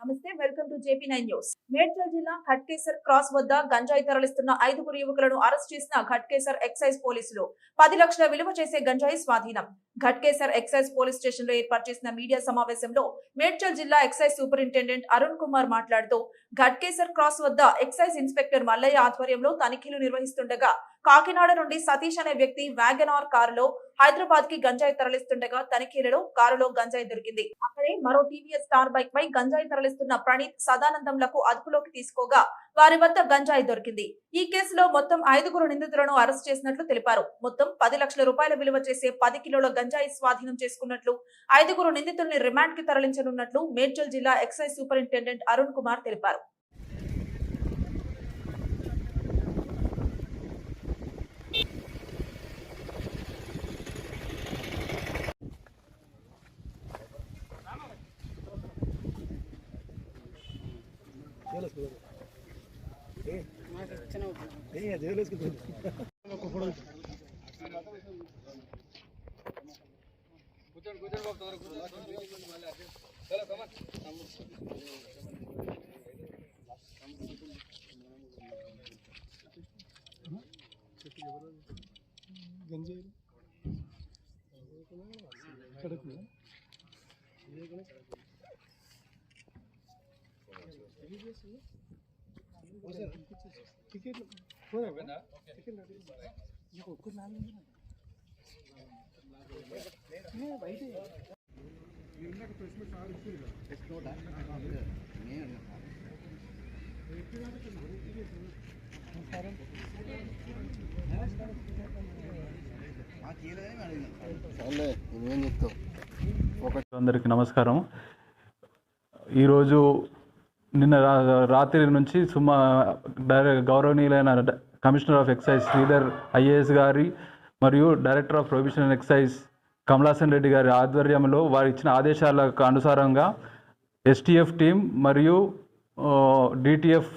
Namaste welcome to JP nine news. Medchal జిల్లా Ghatkesar cross వద్ద గంజాయి తరలిస్తున్న ఐదుగురు యువకులను అరెస్ట్ చేసిన ఖట్కేసర్ ఎక్సైజ్ పోలీసులు. పది లక్షల విలువ చేసే గంజాయి స్వాధీనం. ఘట్కేసర్ ఎక్సైజ్ పోలీస్ స్టేషన్లో ఏర్పాటు చేసిన మీడియా సమావేశంలో మేడ్చల్ జిల్లా ఎక్సైజ్ సూపరింటెండెంట్ అరుణ్ కుమార్ మాట్లాడుతూ ఘట్కేసర్ క్రాస్ వద్ద ఎక్సైజ్ ఇన్స్పెక్టర్ మల్లయ్య ఆధ్వర్యంలో తనిఖీలు నిర్వహిస్తుండగా కాకినాడ నుండి సతీష్ అనే వ్యక్తి వ్యాగనార్ కారులో హైదరాబాద్కి గంజాయి తరలిస్తుండగా తనిఖీలలో కారులో గంజాయి దొరికింది. అక్కడే మరో టీవీఎస్ స్టార్ బైక్ పై గంజాయి తరలిస్తున్న ప్రణీత్ సదానందంలకు అదుపులోకి తీసుకోగా వారి వద్ద గంజాయి దొరికింది. ఈ కేసులో మొత్తం ఐదుగురు నిందితులను అరెస్ట్ చేసినట్లు తెలిపారు. మొత్తం పది లక్షల రూపాయల విలువ చేసే పది కిలోల గంజాయి స్వాధీనం చేసుకున్నట్లు ఐదుగురు నిందితుల్ని రిమాండ్కి తరలించనున్నట్లు మేడ్చల్ జిల్లా ఎక్సైజ్ సూపరింటెండెంట్ అరుణ్ కుమార్ తెలిపారు. గంజాయి కడుపు టికెట్ టికెట్ నీకు ఒక్క నాలుగు బయట ఇందాక ప్రెస్ మీట్ సార్ ఇచ్చింది సర్లే నువ్వేం చెప్తావు అందరికీ నమస్కారం. ఈరోజు నిన్న రాత్రి నుంచి సుమా డైరెక్ట్ గౌరవనీయులైన commissioner of excise Sridhar IAS గారి మరియు director of professional excise Kamalasan Reddy గారి ఆధ్వర్యంలో వారు ఇచ్చిన ఆదేశాలకు అనుసారంగా ఎస్టీఎఫ్ టీం మరియు డిటిఎఫ్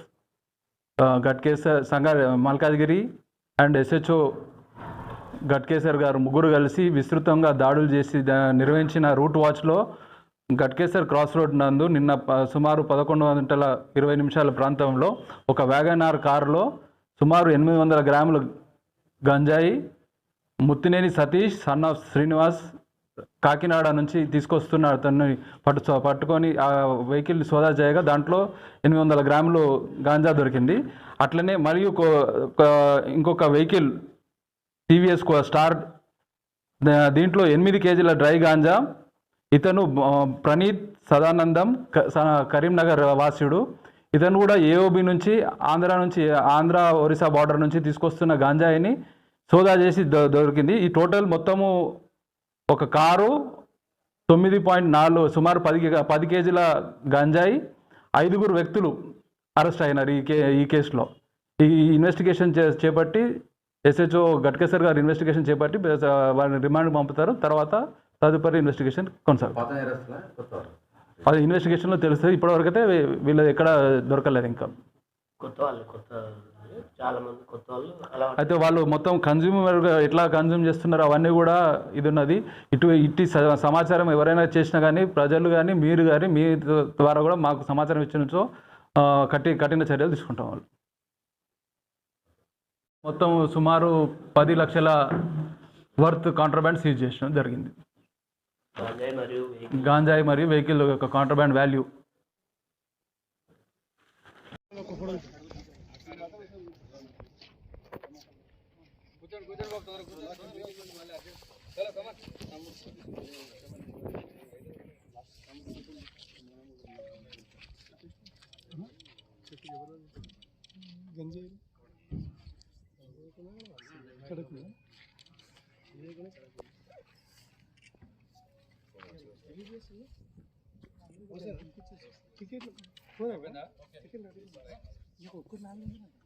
గట్కేసర్ సంగ మల్కాజ్గిరి అండ్ ఎస్హెచ్ఓ గట్కేసర్ గారు ముగ్గురు కలిసి విస్తృతంగా దాడులు చేసి నిర్వహించిన రూట్ వాచ్లో గట్కేసర్ క్రాస్ రోడ్ నందు నిన్న ప- సుమారు పదకొండు గంటల ఇరవై నిమిషాల ప్రాంతంలో ఒక వ్యాగనార్ కారులో సుమారు ఎనిమిది వందల గ్రాముల గంజాయి ముత్తినేని సతీష్ సన్ ఆఫ్ శ్రీనివాస్ కాకినాడ నుంచి తీసుకొస్తున్న అతన్ని పట్టు పట్టుకొని ఆ వెహికల్ సోదా చేయగా దాంట్లో ఎనిమిది వందల గ్రాములు గాంజా దొరికింది. అట్లనే మరియు ఒక- ఇంకొక వెహికల్ టీవీఎస్ కో- స్టార్ దీంట్లో ఎనిమిది కేజీల డ్రై గాంజా ఇతను ప్రణీత్ సదానందం స- కరీంనగర్ వాసుడు ఇతను కూడా ఏఓబి నుంచి ఆంధ్ర నుంచి ఆంధ్ర ఒరిస్సా బార్డర్ నుంచి తీసుకొస్తున్న గాంజాయిని సోదా చేసి దొరికింది. ఈ టోటల్ మొత్తము ఒక కారు తొమ్మిది పాయింట్ నాలుగు సుమారు పది కే- పది కేజీల గంజాయి ఐదుగురు వ్యక్తులు అరెస్ట్ అయినారు ఈ కే ఈ కేసులో. ఈ ఇన్వెస్టిగేషన్ చే చేపట్టి ఎస్హెచ్ఓ గట్కేసర్ గారు ఇన్వెస్టిగేషన్ చేపట్టి వారిని రిమాండ్ పంపుతారు. తర్వాత తదుపరి ఇన్వెస్టిగేషన్ కొనసాగుతుంది. వారు? అది ఇన్వెస్టిగేషన్లో తెలుస్తుంది. ఇప్పటివరకైతే వీళ్ళది ఎక్కడ దొరకలేదు ఇంకా. కొత్త వాళ్ళు కొత్త చాలా మంది కొత్త వాళ్ళు అలా అయితే వాళ్ళు మొత్తం కన్జ్యూమర్ ఎట్లా కన్జ్యూమ్ చేస్తున్నారో అవన్నీ కూడా ఇది ఉన్నది ఇటు ఇట్టి సమాచారం ఎవరైనా చేసినా కానీ ప్రజలు కానీ మీరు కానీ మీ ద్వారా కూడా మాకు సమాచారం ఇచ్చినచో కఠి కఠిన చర్యలు తీసుకుంటాం వాళ్ళు. మొత్తం సుమారు పది లక్షల వర్త్ కాంట్రాబ్యాండ్ సీజ్ చేయడం జరిగింది. గంజాయి మరియు వెహికల్. గాంజాయి మరియు వెహికల్ యొక్క కాంట్రాబ్యాండ్ వాల్యూ. గంజాయి. కడుపు టికెట్ టికెట్ ఒక్క నాలుగు